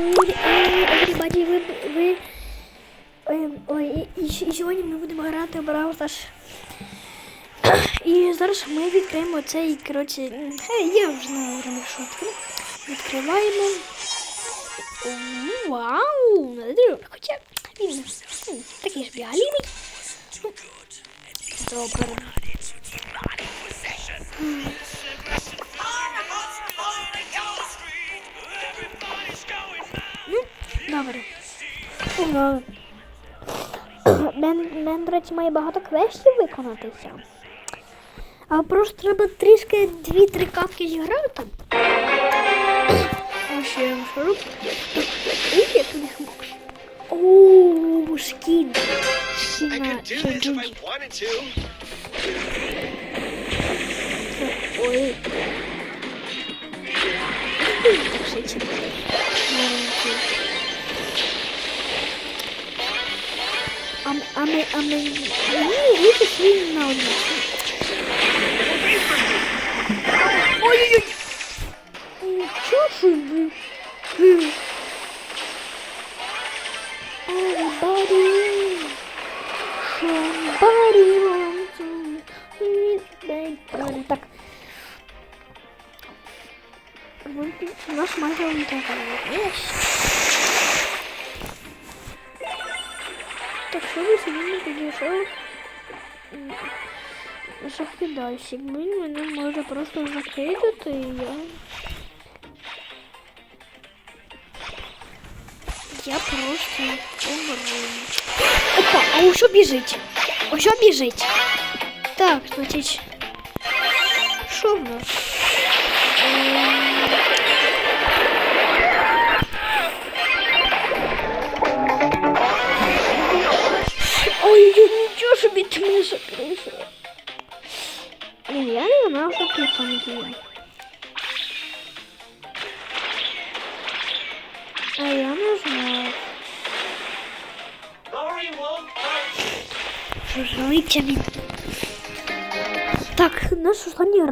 Everybody, ви, ви, ем, ой, і, і сьогодні ми будемо грати в Brawl Stars. І зараз ми відкриємо цей, коротше, е, я вже знаю, що відкрив. Відкриваємо. Вау! Хоча він такий ж бігалімий. Ну, Добре. Погнали. Мен, мен, до речі, має багато квестів виконатися. А просто треба трішки дві-три катки зіграти. Ще я мокро. Оу, шкін. Шкіна. Ой. Ой, так швидше. Маленький. А, м- а ми, а ми, мені вийти свій на одну. Ой-ой-ой. Нічого собі. Хм. Everybody, somebody wants to meet my buddy. Так. Вон тут У нас майже не така. Так, що ви сьогодні підійшов? Захидайся, він мене може просто закидати, і я... Я просто умру. Опа, а у що біжить? У що біжить? Так, значить. Що в нас? знав, що тут там є. А я не знаю. Lori won't fight. Що жриця він. Так, наш останній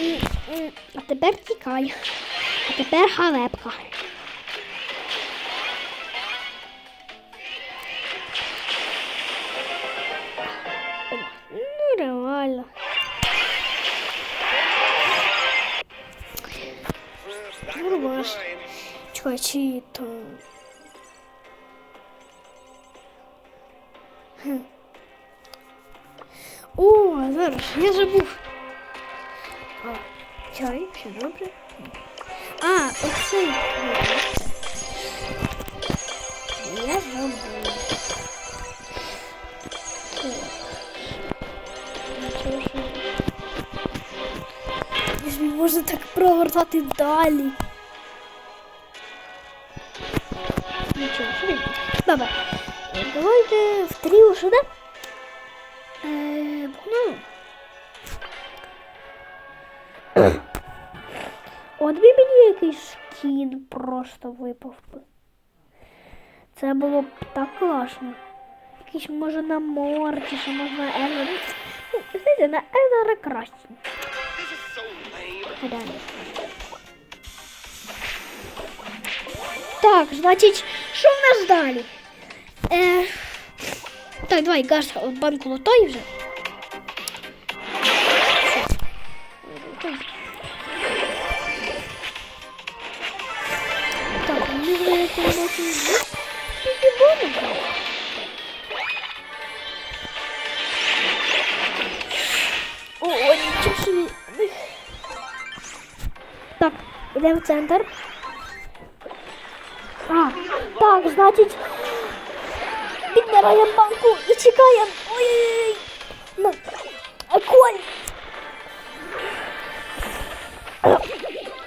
м, м. А тепер тікай. А тепер халепка. Ну, нормально. Back What О, зараз, я забув. А, чай, все добре. А, оцей. Я забув. Можна так провертати далі. Нічого собі. Давайте в три уже, да? Е, ну. От мені якийсь скін просто випав би. Це було б так класно. Якийсь може на морді, що можна Езера. Ну, знаєте, на Езера краще. Далі. Так, значить, що в нас далі? Е, так, давай газ в банку лотой вже. Так, ми можемо. О, нічого собі. Так, йдемо в центр. А, так, значить, підбираємо банку і чекаємо. Ой-ой-ой. Ну, а коль.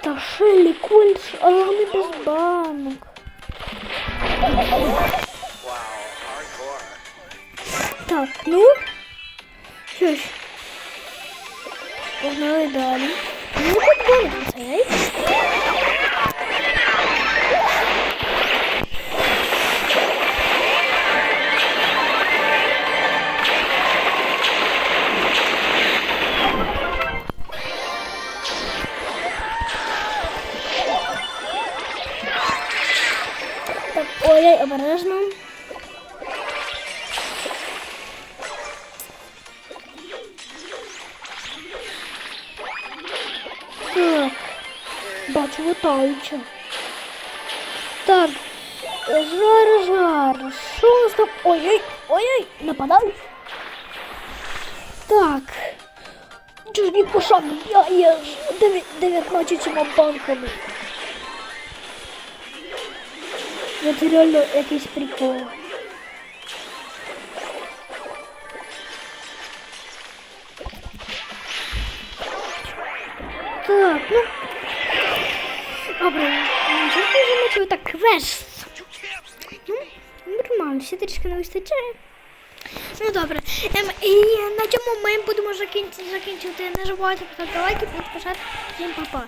Та шилі, коль, але вони без банок. Wow, hardcore. Так, ну. Що ж. Погнали далі. Ну, хоч баланс, ей. Так, Ой, обережно. Так, бачу летаюча. Так, жар, жар. Що у нас там? Ой-ой, ой-ой, нападають. Так. Чужні пошаги, я є з дев'я- 19 банками. Це реально якийсь прикол. Так, ну. Добре, замочив так квест? Ну, нормально, ще трішки не вистачає. Ну добре. Ем, і на цьому ми будемо закінчити. закінчити. Не забувайте поставити лайки, підписати. Всім па-па.